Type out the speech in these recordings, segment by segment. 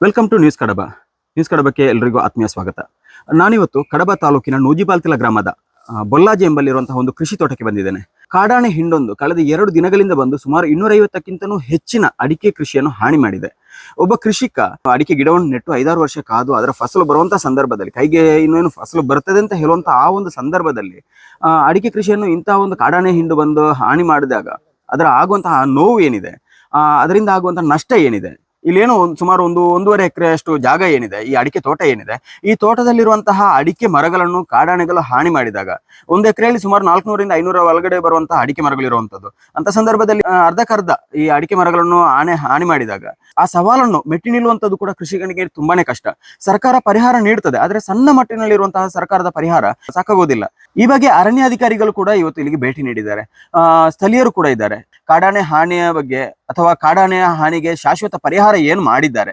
Welcome to news Kadaba news ಕಡಬಕ್ಕೆ ಎಲ್ರಿಗೂ ಆತ್ಮೀಯ ಸ್ವಾಗತ. ನಾನಿವತ್ತು ಕಡಬ ತಾಲೂಕಿನ ನೂಜಿಬಾಲ್ತಿಲ ಗ್ರಾಮದ ಬೊಲ್ಲಾಜಿ ಎಂಬಲ್ಲಿರುವಂತಹ ಒಂದು ಕೃಷಿ ತೋಟಕ್ಕೆ ಬಂದಿದ್ದೇನೆ. ಕಾಡಾಣೆ ಹಿಂಡೊಂದು ಕಳೆದ ಎರಡು ದಿನಗಳಿಂದ ಬಂದು ಸುಮಾರು ಇನ್ನೂರೈವತ್ತಕ್ಕಿಂತನೂ ಹೆಚ್ಚಿನ ಅಡಿಕೆ ಕೃಷಿಯನ್ನು ಹಾನಿ ಮಾಡಿದೆ. ಒಬ್ಬ ಕೃಷಿಕ ಅಡಿಕೆ ಗಿಡವನ್ನು ನೆಟ್ಟು ಐದಾರು ವರ್ಷ ಕಾದು ಅದರ ಫಸಲು ಬರುವಂತಹ ಸಂದರ್ಭದಲ್ಲಿ, ಕೈಗೆ ಇನ್ನೇನು ಫಸಲು ಬರ್ತದೆ ಅಂತ ಹೇಳುವಂತಹ ಆ ಒಂದು ಸಂದರ್ಭದಲ್ಲಿ ಅಡಿಕೆ ಕೃಷಿಯನ್ನು ಇಂತಹ ಒಂದು ಕಾಡಾಣೆ ಹಿಂಡು ಬಂದು ಹಾನಿ ಮಾಡಿದಾಗ ಅದರ ಆಗುವಂತಹ ನೋವು ಏನಿದೆ ಅದರಿಂದ ಆಗುವಂತಹ ನಷ್ಟ ಏನಿದೆ ಇಲ್ಲೇನೋ ಒಂದು ಸುಮಾರು ಒಂದು ಒಂದೂವರೆ ಎಕರೆ ಅಷ್ಟು ಜಾಗ ಏನಿದೆ, ಈ ಅಡಿಕೆ ತೋಟ ಏನಿದೆ, ಈ ತೋಟದಲ್ಲಿರುವಂತಹ ಅಡಿಕೆ ಮರಗಳನ್ನು, ಕಾಡಾನೆಗಳು ಹಾನಿ ಮಾಡಿದಾಗ, ಒಂದು ಎಕರೆಯಲ್ಲಿ ಸುಮಾರು ನಾಲ್ಕುನೂರಿಂದ ಐನೂರ ಒಳಗಡೆ ಬರುವಂತಹ ಅಡಿಕೆ ಮರಗಳು ಇರುವಂತದ್ದು ಅಂತ ಸಂದರ್ಭದಲ್ಲಿ ಅರ್ಧಕ್ಕರ್ಧ ಈ ಅಡಿಕೆ ಮರಗಳನ್ನು ಆನೆ ಹಾನಿ ಮಾಡಿದಾಗ, ಆ ಸವಾಲನ್ನು ಮೆಟ್ಟಿ ನಿಲ್ಲುವಂತದ್ದು ಕೂಡ ಕೃಷಿಕನಿಗೆ ತುಂಬಾನೇ ಕಷ್ಟ. ಸರ್ಕಾರ ಪರಿಹಾರ ನೀಡುತ್ತದೆ ಆದ್ರೆ ಸಣ್ಣ ಮಟ್ಟಿನಲ್ಲಿರುವಂತಹ ಸರ್ಕಾರದ ಪರಿಹಾರ ಸಾಕಾಗೋದಿಲ್ಲ. ಈ ಬಗ್ಗೆ ಅರಣ್ಯ ಅಧಿಕಾರಿಗಳು ಕೂಡ ಇವತ್ತು ಇಲ್ಲಿಗೆ ಭೇಟಿ ನೀಡಿದ್ದಾರೆ. ಸ್ಥಳೀಯರು ಕೂಡ ಇದ್ದಾರೆ. ಕಾಡಾನೆ ಹಾನಿಯ ಬಗ್ಗೆ ಅಥವಾ ಕಾಡಾನೆಯ ಹಾನಿಗೆ ಶಾಶ್ವತ ಪರಿಹಾರ ಏನು ಮಾಡಿದ್ದಾರೆ?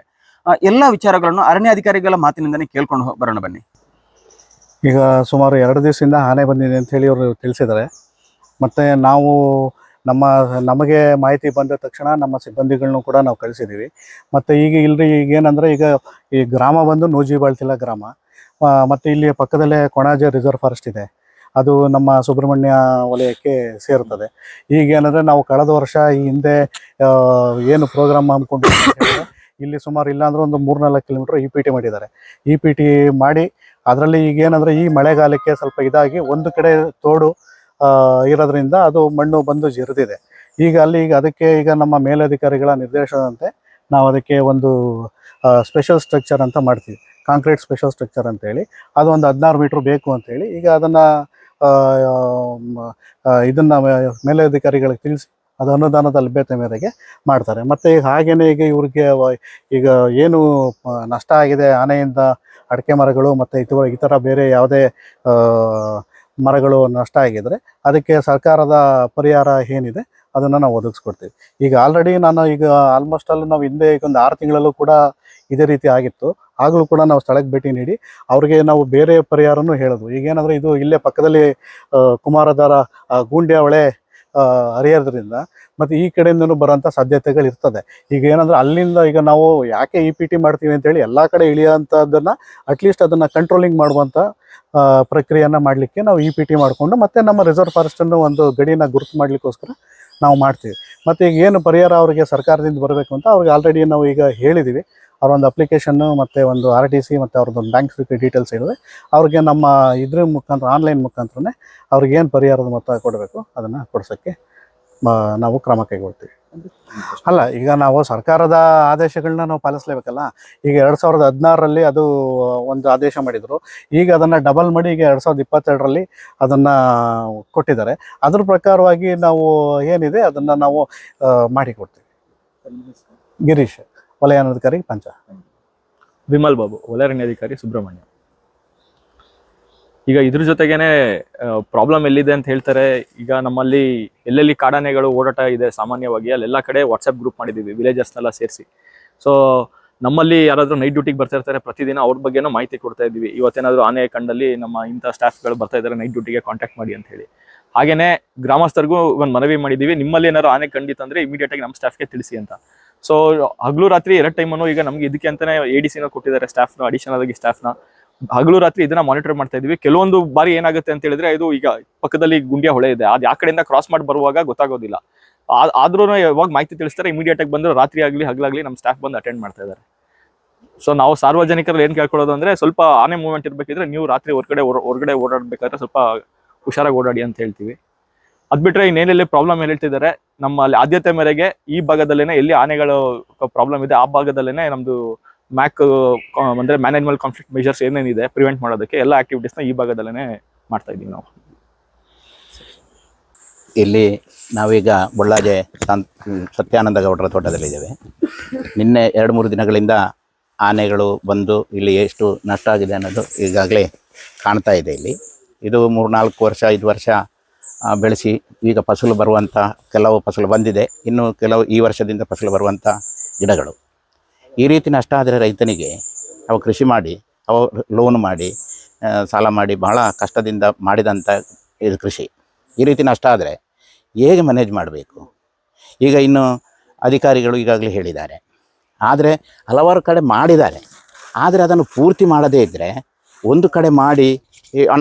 ಎಲ್ಲ ವಿಚಾರಗಳನ್ನು ವಿಚಾರಗಳನ್ನು ಅರಣ್ಯಾಧಿಕಾರಿಗಳ ಮಾತಿನಿಂದನೇ ಕೇಳ್ಕೊಂಡು ಬರೋಣ ಬನ್ನಿ. ಈಗ ಸುಮಾರು ಎರಡು ದಿವಸದಿಂದ ಆನೆ ಬಂದಿದೆ ಅಂತ ಹೇಳಿ ಅವರು ತಿಳಿಸಿದ್ದಾರೆ. ಮತ್ತು ನಾವು ನಮ್ಮ, ನಮಗೆ ಮಾಹಿತಿ ಬಂದ ತಕ್ಷಣ ನಮ್ಮ ಸಿಬ್ಬಂದಿಗಳನ್ನು ಕೂಡ ನಾವು ಕಳಿಸಿದ್ದೀವಿ ಮತ್ತು ಈಗ ಇಲ್ಲರಿ ಈಗ ಏನಂದರೆ ಈಗ ಈ ಗ್ರಾಮ ಬಂದು ನೂಜಿಬಾಳ್ತಿಲ ಗ್ರಾಮ. ಮತ್ತು ಇಲ್ಲಿ ಪಕ್ಕದಲ್ಲೇ ಕೊಣಾಜೆ ರಿಸರ್ವ್ ಫಾರೆಸ್ಟ್ ಇದೆ. ಅದು ನಮ್ಮ ಸುಬ್ರಹ್ಮಣ್ಯ ವಲಯಕ್ಕೆ ಸೇರ್ತದೆ ಈಗ ಏನಂದರೆ ನಾವು ಕಳೆದ ವರ್ಷ ಈ ಹಿಂದೆ ಏನು ಪ್ರೋಗ್ರಾಮ್ ಹಮ್ಮಿಕೊಂಡು ಇಲ್ಲಿ ಸುಮಾರು ಇಲ್ಲಾಂದ್ರೆ ಒಂದು ಮೂರ್ನಾಲ್ಕು ಕಿಲೋಮೀಟ್ರ್ ಇ ಪಿ ಟಿ ಮಾಡಿದ್ದಾರೆ. ಇ ಪಿ ಟಿ ಮಾಡಿ ಅದರಲ್ಲಿ ಈಗ ಏನಂದ್ರೆ ಈ ಮಳೆಗಾಲಕ್ಕೆ ಸ್ವಲ್ಪ ಇದಾಗಿ ಒಂದು ಕಡೆ ತೋಡು ಇರೋದ್ರಿಂದ ಅದು ಮಣ್ಣು ಬಂದು ಜಿರಿದಿದೆ. ಈಗ ಅಲ್ಲಿ ಈಗ ಅದಕ್ಕೆ ಈಗ ನಮ್ಮ ಮೇಲಧಿಕಾರಿಗಳ ನಿರ್ದೇಶನದಂತೆ ನಾವು ಅದಕ್ಕೆ ಒಂದು ಸ್ಪೆಷಲ್ ಸ್ಟ್ರಕ್ಚರ್ ಅಂತ ಮಾಡ್ತೀವಿ. ಕಾಂಕ್ರೀಟ್ ಸ್ಪೆಷಲ್ ಸ್ಟ್ರಕ್ಚರ್ ಅಂತ ಹೇಳಿ ಅದು ಒಂದು ಹದಿನಾರು ಮೀಟ್ರ್ ಬೇಕು ಅಂತ ಹೇಳಿ ಈಗ ಅದನ್ನ ಇದನ್ನ ಮೇಲಧಿಕಾರಿಗಳಿಗೆ ತಿಳಿಸಿ ಅದು ಅನುದಾನದ ಲಭ್ಯತೆ ಮೇರೆಗೆ ಮಾಡ್ತಾರೆ. ಮತ್ತೆ ಈಗ ಈಗ ಇವ್ರಿಗೆ ಈಗ ಏನು ನಷ್ಟ ಆಗಿದೆ, ಆನೆಯಿಂದ ಅಡಿಕೆ ಮರಗಳು ಮತ್ತು ಇತರ ಇತರ ಬೇರೆ ಯಾವುದೇ ಮರಗಳು ನಷ್ಟ ಆಗಿದ್ರೆ ಅದಕ್ಕೆ ಸರ್ಕಾರದ ಪರಿಹಾರ ಏನಿದೆ ಅದನ್ನು ನಾವು ಒದಗಿಸ್ಕೊಡ್ತೀವಿ. ಈಗ ಆಲ್ರೆಡಿ ನಾನು ಈಗ ಆಲ್ಮೋಸ್ಟ್ ಅಲ್ಲಿ ನಾವು ಹಿಂದೆ ಈಗ ಒಂದು ಆರು ತಿಂಗಳಲ್ಲೂ ಕೂಡ ಇದೇ ರೀತಿ ಆಗಿತ್ತು. ಆಗಲೂ ಕೂಡ ನಾವು ಸ್ಥಳಕ್ಕೆ ಭೇಟಿ ನೀಡಿ ಅವ್ರಿಗೆ ನಾವು ಬೇರೆ ಪರಿಹಾರನೂ ಹೇಳೋದು. ಈಗ ಏನಂದ್ರೆ ಇದು ಇಲ್ಲೇ ಪಕ್ಕದಲ್ಲಿ ಕುಮಾರಧಾರ ಗೂಂಡ್ಯ ಹೊಳೆ ಹರಿಯೋದ್ರಿಂದ ಮತ್ತು ಈ ಕಡೆಯಿಂದನೂ ಬರೋಂಥ ಸಾಧ್ಯತೆಗಳು ಇರ್ತದೆ. ಈಗ ಏನಂದ್ರೆ ಅಲ್ಲಿಂದ ಈಗ ನಾವು ಯಾಕೆ ಇ ಪಿ ಟಿ ಮಾಡ್ತೀವಿ ಅಂತೇಳಿ ಎಲ್ಲ ಕಡೆ ಇಳಿಯೋಂಥದ್ದನ್ನು ಅಟ್ಲೀಸ್ಟ್ ಅದನ್ನು ಕಂಟ್ರೋಲಿಂಗ್ ಮಾಡುವಂಥ ಪ್ರಕ್ರಿಯೆಯನ್ನ ಮಾಡಲಿಕ್ಕೆ ನಾವು ಇ ಪಿ ಟಿ ಮಾಡಿಕೊಂಡು ಮತ್ತೆ ನಮ್ಮ ರಿಸರ್ವ್ ಫಾರೆಸ್ಟನ್ನು ಒಂದು ಗಡಿನ ಗುರುತು ಮಾಡಲಿಕ್ಕೋಸ್ಕರ ನಾವು ಮಾಡ್ತೀವಿ. ಮತ್ತು ಈಗ ಏನು ಪರಿಹಾರ ಅವರಿಗೆ ಸರ್ಕಾರದಿಂದ ಬರಬೇಕು ಅಂತ ಅವ್ರಿಗೆ ಆಲ್ರೆಡಿ ನಾವು ಈಗ ಹೇಳಿದ್ದೀವಿ ಅವ್ರ ಒಂದು ಅಪ್ಲಿಕೇಶನ್ನು ಮತ್ತು ಒಂದು ಆರ್ ಟಿ ಸಿ ಮತ್ತು ಅವ್ರದ್ದು ಬ್ಯಾಂಕ್ ಡೀಟೇಲ್ಸ್ ಹೇಳಿದ್ರೆ ಅವ್ರಿಗೆ ನಮ್ಮ ಇದ್ರ ಮುಖಾಂತರ ಆನ್ಲೈನ್ ಮುಖಾಂತರನೇ ಅವ್ರಿಗೇನು ಪರಿಹಾರದ ಮೊತ್ತ ಕೊಡಬೇಕು, ಅದನ್ನು ಕೊಡಿಸೋಕ್ಕೆ ನಾವು ಕ್ರಮ ಕೈಗೊಳ್ತೀವಿ. ಅಲ್ಲ, ಈಗ ನಾವು ಸರ್ಕಾರದ ಆದೇಶಗಳನ್ನ ನಾವು ಪಾಲಿಸಲೇಬೇಕಲ್ಲ? ಈಗ ಎರಡು ಸಾವಿರದ ಹದಿನಾರರಲ್ಲಿ ಅದು ಒಂದು ಆದೇಶ ಮಾಡಿದರು. ಈಗ ಅದನ್ನು ಡಬಲ್ ಮಾಡಿ ಈಗ ಎರಡು ಸಾವಿರದ ಇಪ್ಪತ್ತೆರಡರಲ್ಲಿ ಅದನ್ನು ಕೊಟ್ಟಿದ್ದಾರೆ. ಅದ್ರ ಪ್ರಕಾರವಾಗಿ ನಾವು ಏನಿದೆ, ಅದನ್ನು ನಾವು ಮಾಡಿಕೊಡ್ತೀವಿ ಗಿರೀಶ್. ವಲಯಾನಾಧಿಕಾರಿ ಪಂಚ. ವಿಮಲ್ ಬಾಬು ವಲಯಾರಣ್ಯಾಧಿಕಾರಿ ಸುಬ್ರಹ್ಮಣ್ಯ. ಈಗ ಇದ್ರ ಜೊತೆಗೇನೆ ಪ್ರಾಬ್ಲಮ್ ಎಲ್ಲಿದೆ ಅಂತ ಹೇಳ್ತಾರೆ, ಈಗ ನಮ್ಮಲ್ಲಿ ಎಲ್ಲೆಲ್ಲಿ ಕಾಡಾನೆಗಳು ಓಡಾಟ ಇದೆ ಸಾಮಾನ್ಯವಾಗಿ, ಅಲ್ಲೆಲ್ಲ ಕಡೆ ವಾಟ್ಸಪ್ ಗ್ರೂಪ್ ಮಾಡಿದ್ದೀವಿ ವಿಲೇಜರ್ಸ್ನೆಲ್ಲ ಸೇರಿಸಿ. ಸೊ ನಮ್ಮಲ್ಲಿ ಯಾರಾದರೂ ನೈಟ್ ಡ್ಯೂಟಿಗೆ ಬರ್ತಾ ಇರ್ತಾರೆ, ಪ್ರತಿದಿನ ಅವ್ರ ಬಗ್ಗೆನೂ ಮಾಹಿತಿ ಕೊಡ್ತಾ ಇದ್ದೀವಿ. ಇವತ್ತೇನಾದರೂ ಆನೆ ಕಂಡಲ್ಲಿ ನಮ್ಮ ಇಂಥ ಸ್ಟಾಫ್ಗಳು ಬರ್ತಾ ಇದ್ದಾರೆ ನೈಟ್ ಡ್ಯೂಟಿಗೆ ಕಾಂಟ್ಯಾಕ್ಟ್ ಮಾಡಿ ಅಂತ ಹೇಳಿ. ಹಾಗೇನೆ, ಗ್ರಾಮಸ್ಥರಿಗೂ ಒಂದು ಮನವಿ ಮಾಡಿದ್ದೀವಿ, ನಿಮ್ಮಲ್ಲಿ ಏನಾದ್ರು ಆನೆ ಕಂಡಿತ್ತಂದ್ರೆ ಇಮಿಡಿಯೇಟ್ ಆಗಿ ನಮ್ಮ ಸ್ಟಾಫ್ಗೆ ತಿಳಿಸಿ ಅಂತ. ಸೊ ಹಗಲು ರಾತ್ರಿ ಎರಡು ಟೈಮನ್ನು ಈಗ ನಮ್ಗೆ ಇದಕ್ಕೆ ಅಂತಾನೆ ಎ ಡಿ ಸಿನ ಕೊಟ್ಟಿದ್ದಾರೆ ಸ್ಟಾಫ್ನ ಅಡಿಷನಲ್ ಆಗಿ ಸ್ಟಾಫ್ನ ಹಗಲು ರಾತ್ರಿ ಇದನ್ನ ಮಾನಿಟರ್ ಮಾಡ್ತಾ ಇದೀವಿ. ಕೆಲವೊಂದು ಬಾರಿ ಏನಾಗುತ್ತೆ ಅಂತ ಹೇಳಿದ್ರೆ ಇದು ಈಗ ಪಕ್ಕದಲ್ಲಿ ಗುಂಡಿಯ ಹೊಳೆ ಇದೆ. ಅದು ಯಾವ ಕಡೆಯಿಂದ ಕ್ರಾಸ್ ಮಾಡಿ ಬರುವಾಗ ಗೊತ್ತಾಗೋದಿಲ್ಲ. ಆದ್ರೂ ಯಾವಾಗ ಮಾಹಿತಿ ತಿಳಿಸ್ತಾರೆ ಇಮಿಡಿಯೇಟ್ ಆಗಿ ಬಂದ್ರೆ ರಾತ್ರಿ ಆಗಲಿ, ಹಗಲಾಗ್ಲಿ ನಮ್ಮ ಸ್ಟಾಫ್ ಬಂದು ಅಟೆಂಡ್ ಮಾಡ್ತಾ ಇದ್ದಾರೆ. ಸೊ ನಾವು ಸಾರ್ವಜನಿಕರಲ್ಲಿ ಏನ್ ಕೇಳ್ಕೊಳ್ಳೋದು ಅಂದ್ರೆ ಸ್ವಲ್ಪ ಆನೆ ಮೂವ್ಮೆಂಟ್ ಇರ್ಬೇಕಿದ್ರೆ ನೀವು ರಾತ್ರಿ ಹೊರಗಡೆ ಹೊರಗಡೆ ಓಡಾಡ್ಬೇಕಾದ್ರೆ ಸ್ವಲ್ಪ ಹುಷಾರಾಗಿ ಓಡಾಡಿ ಅಂತ ಹೇಳ್ತೀವಿ. ಅದ್ ಬಿಟ್ರೆ ಇನ್ನೇನೆಲ್ಲಿ ಪ್ರಾಬ್ಲಮ್ ಏನ್ ಹೇಳ್ತಿದ್ದಾರೆ ನಮ್ಮ ಅಲ್ಲಿ ಆದ್ಯತೆ ಮೇರೆಗೆ ಈ ಭಾಗದಲ್ಲೇನೆ ಎಲ್ಲಿ ಆನೆಗಳು ಪ್ರಾಬ್ಲಮ್ ಇದೆ, ಆ ಭಾಗದಲ್ಲೇನೆ ನಮ್ದು ಮ್ಯಾಕ್ ಅಂದ್ರೆ ಮ್ಯಾನೇಜ್ಮೆಂಟ್ ಕಾನ್ಫ್ಲಿಕ್ಟ್ ಮೆಜರ್ಸ್ ಏನೇನಿದೆ ಪ್ರಿವೆಂಟ್ ಮಾಡೋದಕ್ಕೆ ಎಲ್ಲ ಆಕ್ಟಿವಿಟೀಸ್ನ ಈ ಭಾಗದಲ್ಲೇನೆ ಮಾಡ್ತಾ ಇದೀವಿ ನಾವು. ಇಲ್ಲಿ ನಾವೀಗ ಬೊಳ್ಳಾಜೆ ಸತ್ಯಾನಂದ ಗೌಡರ ತೋಟದಲ್ಲಿದ್ದೇವೆ ನಿನ್ನೆ ಎರಡು ಮೂರು ದಿನಗಳಿಂದ ಆನೆಗಳು ಬಂದು ಇಲ್ಲಿ ಎಷ್ಟು ನಷ್ಟ ಆಗಿದೆ ಅನ್ನೋದು ಈಗಾಗಲೇ ಕಾಣ್ತಾ ಇದೆ ಇಲ್ಲಿ. ಇದು ಮೂರು ನಾಲ್ಕು ವರ್ಷ, ಐದು ವರ್ಷ ಬೆಳೆಸಿ ಈಗ ಫಸಲು ಬರುವಂಥ ಕೆಲವು ಫಸಲು ಬಂದಿದೆ. ಇನ್ನು ಕೆಲವು ಈ ವರ್ಷದಿಂದ ಫಸಲು ಬರುವಂಥ ಗಿಡಗಳು. ಈ ರೀತಿ ನಷ್ಟ ಆದರೆ ರೈತನಿಗೆ ಅವು ಕೃಷಿ ಮಾಡಿ, ಅವ ಲೋನ್ ಮಾಡಿ ಸಾಲ ಮಾಡಿ ಬಹಳ ಕಷ್ಟದಿಂದ ಮಾಡಿದಂಥ ಇದು ಕೃಷಿ. ಈ ರೀತಿ ನಷ್ಟ ಆದರೆ ಹೇಗೆ ಮ್ಯಾನೇಜ್ ಮಾಡಬೇಕು? ಈಗ ಇನ್ನು ಅಧಿಕಾರಿಗಳು ಈಗಾಗಲೇ ಹೇಳಿದ್ದಾರೆ. ಆದರೆ ಹಲವಾರು ಕಡೆ ಮಾಡಿದ್ದಾರೆ. ಆದರೆ ಅದನ್ನು ಪೂರ್ತಿ ಮಾಡದೇ ಇದ್ದರೆ ಒಂದು ಕಡೆ ಮಾಡಿ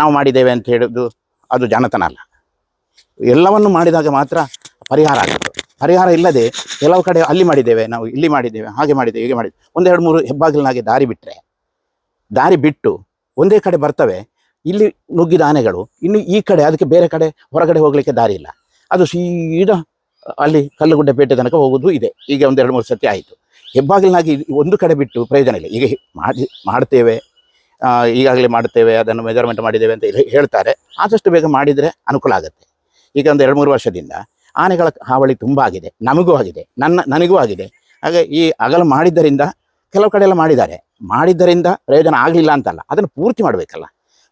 ನಾವು ಮಾಡಿದ್ದೇವೆ ಅಂತ ಹೇಳೋದು ಅದು ಜಾಣತನ ಅಲ್ಲ. ಎಲ್ಲವನ್ನು ಮಾಡಿದಾಗ ಮಾತ್ರ ಪರಿಹಾರ ಆಗುತ್ತೆ. ಪರಿಹಾರ ಇಲ್ಲದೆ ಕೆಲವು ಕಡೆ ಅಲ್ಲಿ ಮಾಡಿದ್ದೇವೆ, ನಾವು ಇಲ್ಲಿ ಮಾಡಿದ್ದೇವೆ, ಹಾಗೆ ಮಾಡಿದ್ದೇವೆ, ಹೀಗೆ ಮಾಡಿದ್ದೇವೆ. ಒಂದೆರಡು ಮೂರು ಹೆಬ್ಬಾಗಿಲಿನಾಗೆ ದಾರಿ ಬಿಟ್ಟರೆ ದಾರಿ ಬಿಟ್ಟು ಒಂದೇ ಕಡೆ ಬರ್ತವೆ, ಇಲ್ಲಿ ನುಗ್ಗಿದ ಆನೆಗಳು, ಇನ್ನು ಈ ಕಡೆ, ಅದಕ್ಕೆ ಬೇರೆ ಕಡೆ, ಹೊರಗಡೆ ಹೋಗಲಿಕ್ಕೆ ದಾರಿ ಇಲ್ಲ. ಅದು ಸೀದಾ ಅಲ್ಲಿ ಕಲ್ಲುಗುಡ್ಡೆ ಪೇಟೆ ತನಕ ಹೋಗೋದು ಇದೆ. ಈಗ ಒಂದೆರಡು ಮೂರು ಸತಿ ಆಯಿತು. ಹೆಬ್ಬಾಗಿಲಿನಾಗಿ ಒಂದು ಕಡೆ ಬಿಟ್ಟು ಪ್ರಯೋಜನ ಇಲ್ಲ. ಈಗ ಮಾಡಿ, ಮಾಡ್ತೇವೆ ಈಗಾಗಲೇ ಮಾಡುತ್ತೇವೆ ಅದನ್ನು ಮೆಜರ್ಮೆಂಟ್ ಮಾಡಿದ್ದೇವೆ ಅಂತ ಹೇಳಿ ಹೇಳ್ತಾರೆ. ಆದಷ್ಟು ಬೇಗ ಮಾಡಿದರೆ ಅನುಕೂಲ ಆಗುತ್ತೆ. ಈಗ ಒಂದು ಎರಡು ಮೂರು ವರ್ಷದಿಂದ ಆನೆಗಳ ಹಾವಳಿ ತುಂಬ ಆಗಿದೆ. ನಮಗೂ ಆಗಿದೆ. ನನ್ನ, ನನಗೂ ಆಗಿದೆ. ಹಾಗೆ ಈ ಅಗಲ ಮಾಡಿದ್ದರಿಂದ ಕೆಲವು ಕಡೆ ಎಲ್ಲ ಮಾಡಿದ್ದಾರೆ. ಮಾಡಿದ್ದರಿಂದ ಪ್ರಯೋಜನ ಆಗಲಿಲ್ಲ ಅಂತಲ್ಲ. ಅದನ್ನು ಪೂರ್ತಿ ಮಾಡಬೇಕಲ್ಲ.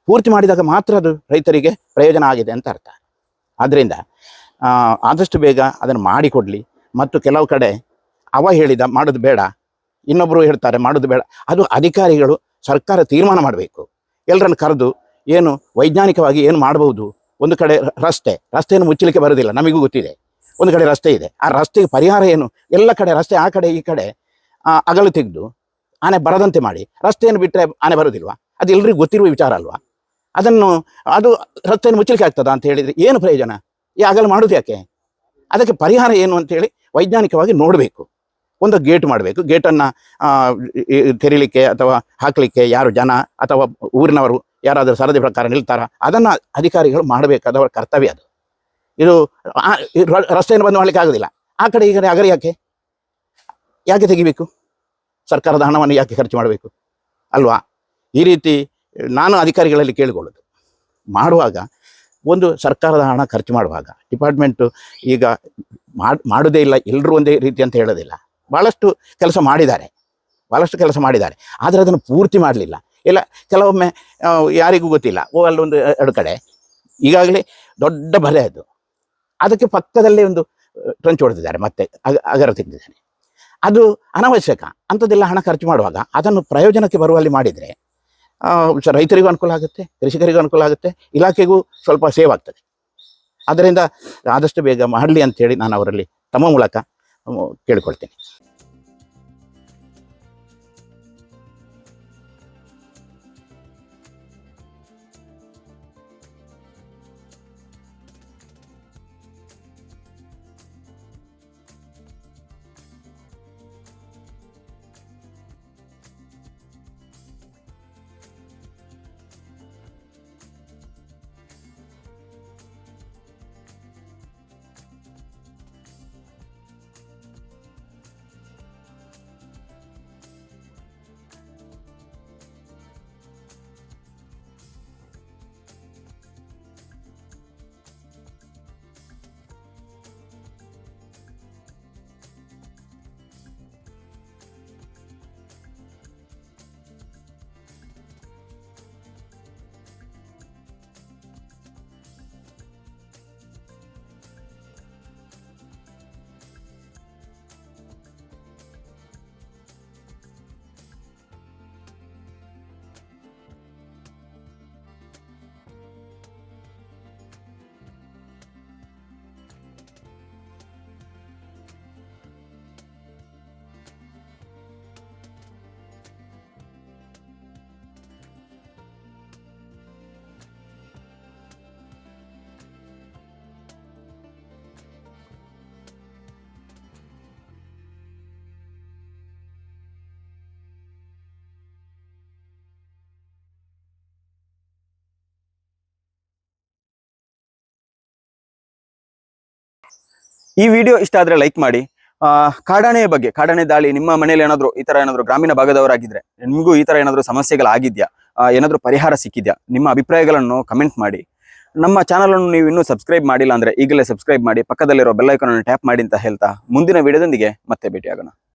ಪೂರ್ತಿ ಮಾಡಿದಾಗ ಮಾತ್ರ ಅದು ರೈತರಿಗೆ ಪ್ರಯೋಜನ ಆಗಿದೆ ಅಂತ ಅರ್ಥ. ಆದ್ದರಿಂದ ಆದಷ್ಟು ಬೇಗ ಅದನ್ನು ಮಾಡಿಕೊಡಲಿ. ಮತ್ತು ಕೆಲವು ಕಡೆ ಅವ ಹೇಳಿದ ಮಾಡೋದು ಬೇಡ ಇನ್ನೊಬ್ಬರು ಹೇಳ್ತಾರೆ ಮಾಡೋದು ಬೇಡ. ಅದು ಅಧಿಕಾರಿಗಳು ಸರ್ಕಾರ ತೀರ್ಮಾನ ಮಾಡಬೇಕು. ಎಲ್ಲರನ್ನು ಕರೆದು ಏನು ವೈಜ್ಞಾನಿಕವಾಗಿ ಏನು ಮಾಡಬಹುದು ಒಂದು ಕಡೆ ರಸ್ತೆ, ರಸ್ತೆಯನ್ನು ಮುಚ್ಚಲಿಕ್ಕೆ ಬರೋದಿಲ್ಲ ನಮಗೂ ಗೊತ್ತಿದೆ. ಒಂದು ಕಡೆ ರಸ್ತೆ ಇದೆ. ಆ ರಸ್ತೆಗೆ ಪರಿಹಾರ ಏನು? ಎಲ್ಲ ಕಡೆ ರಸ್ತೆ, ಆ ಕಡೆ, ಈ ಕಡೆ ಅಗಲು ತೆಗೆದು ಆನೆ ಬರದಂತೆ ಮಾಡಿ. ರಸ್ತೆಯನ್ನು ಬಿಟ್ಟರೆ ಆನೆ ಬರೋದಿಲ್ವಾ ಅದು ಎಲ್ರಿಗೂ ಗೊತ್ತಿರುವ ವಿಚಾರ ಅಲ್ವಾ? ಅದನ್ನು, ಅದು ರಸ್ತೆಯನ್ನು ಮುಚ್ಚಲಿಕ್ಕೆ ಆಗ್ತದ ಅಂತ ಹೇಳಿದರೆ ಏನು ಪ್ರಯೋಜನ? ಈ ಅಗಲು ಮಾಡೋದು ಯಾಕೆ? ಅದಕ್ಕೆ ಪರಿಹಾರ ಏನು ಅಂತೇಳಿ ವೈಜ್ಞಾನಿಕವಾಗಿ ನೋಡಬೇಕು. ಒಂದು ಗೇಟ್ ಮಾಡಬೇಕು. ಗೇಟನ್ನು ತೆರೀಲಿಕ್ಕೆ ಅಥವಾ ಹಾಕಲಿಕ್ಕೆ ಯಾರು ಜನ ಅಥವಾ ಊರಿನವರು ಯಾರಾದರೂ ಸರದಿ ಪ್ರಕಾರ ನಿಲ್ತಾರ? ಅದನ್ನು ಅಧಿಕಾರಿಗಳು ಮಾಡಬೇಕಾದವರ ಕರ್ತವ್ಯ ಅದು. ಇದು ರಸ್ತೆಯನ್ನು ಬಂದು ಮಾಡಲಿಕ್ಕೆ ಆಗೋದಿಲ್ಲ. ಆ ಕಡೆ ಈ ಕಡೆ ಯಾಕೆ? ಯಾಕೆ ತೆಗಿಬೇಕು? ಸರ್ಕಾರದ ಹಣವನ್ನು ಯಾಕೆ ಖರ್ಚು ಮಾಡಬೇಕು? ಅಲ್ವಾ? ಈ ರೀತಿ ನಾನು ಅಧಿಕಾರಿಗಳಲ್ಲಿ ಕೇಳಿಕೊಳ್ಳೋದು. ಮಾಡುವಾಗ ಒಂದು ಸರ್ಕಾರದ ಹಣ ಖರ್ಚು ಮಾಡುವಾಗ, ಡಿಪಾರ್ಟ್ಮೆಂಟು ಈಗ ಮಾಡ್- ಮಾಡೋದೇ ಇಲ್ಲ ಎಲ್ಲರೂ ಒಂದೇ ರೀತಿ ಅಂತ ಹೇಳೋದಿಲ್ಲ. ಭಾಳಷ್ಟು ಕೆಲಸ ಮಾಡಿದ್ದಾರೆ. ಭಾಳಷ್ಟು ಕೆಲಸ ಮಾಡಿದ್ದಾರೆ. ಆದರೆ ಅದನ್ನು ಪೂರ್ತಿ ಮಾಡಲಿಲ್ಲ. ಇಲ್ಲ, ಕೆಲವೊಮ್ಮೆ ಯಾರಿಗೂ ಗೊತ್ತಿಲ್ಲ. ಓ ಅಲ್ಲೊಂದು ಎರಡು ಕಡೆ. ಈಗಾಗಲೇ ದೊಡ್ಡ ಬಲೆ ಅದು. ಅದಕ್ಕೆ ಪಕ್ಕದಲ್ಲೇ ಒಂದು ಟ್ರಂಚ್ ಹೊಡೆದಿದ್ದಾರೆ ಮತ್ತೆ, ಅಗ- ಅಗರ ತೆಗೆದಿದ್ದಾರೆ. ಅದು ಅನವಶ್ಯಕ. ಅಂಥದ್ದೆಲ್ಲ ಹಣ ಖರ್ಚು ಮಾಡುವಾಗ ಅದನ್ನು ಪ್ರಯೋಜನಕ್ಕೆ ಬರುವಲ್ಲಿ ಮಾಡಿದರೆ ರೈತರಿಗೂ ಅನುಕೂಲ ಆಗುತ್ತೆ, ಕೃಷಿಕರಿಗೂ ಅನುಕೂಲ ಆಗುತ್ತೆ, ಇಲಾಖೆಗೂ ಸ್ವಲ್ಪ ಸೇವ್ ಆಗ್ತದೆ. ಅದರಿಂದ ಆದಷ್ಟು ಬೇಗ ಮಾಡಲಿ ಅಂತೇಳಿ ನಾನು ಅವರಲ್ಲಿ ತಮ್ಮ ಮೂಲಕ ಕೇಳಿಕೊಳ್ತೇನೆ. ಈ ವಿಡಿಯೋ ಇಷ್ಟ ಆದ್ರೆ ಲೈಕ್ ಮಾಡಿ. ಆ, ಕಾಡಾನೆಯ ಬಗ್ಗೆ ಕಾಡಾನೆ ದಾಳಿ ನಿಮ್ಮ ಮನೇಲಿ ಏನಾದ್ರು ಈ ತರ ಏನಾದ್ರು ಗ್ರಾಮೀಣ ಭಾಗದವರಾಗಿದ್ರೆ ನಿಮಗೂ ಈ ತರ ಏನಾದ್ರು ಸಮಸ್ಯೆಗಳಾಗಿದ್ಯಾ ಏನಾದ್ರು ಪರಿಹಾರ ಸಿಕ್ಕಿದ್ಯಾ? ನಿಮ್ಮ ಅಭಿಪ್ರಾಯಗಳನ್ನು ಕಮೆಂಟ್ ಮಾಡಿ. ನಮ್ಮ ಚಾನಲ್ ಅನ್ನು ನೀವು ಇನ್ನೂ ಸಬ್ಸ್ಕ್ರೈಬ್ ಮಾಡಿಲ್ಲ ಅಂದ್ರೆ ಈಗಲೇ ಸಬ್ಸ್ಕ್ರೈಬ್ ಮಾಡಿ ಪಕ್ಕದಲ್ಲಿರೋ ಬೆಲ್ ಐಕಾನ್ ಟ್ಯಾಪ್ ಮಾಡಿ ಅಂತ ಹೇಳ್ತಾ ಮುಂದಿನ ವಿಡಿಯೋದೊಂದಿಗೆ ಮತ್ತೆ ಭೇಟಿಯಾಗೋಣ.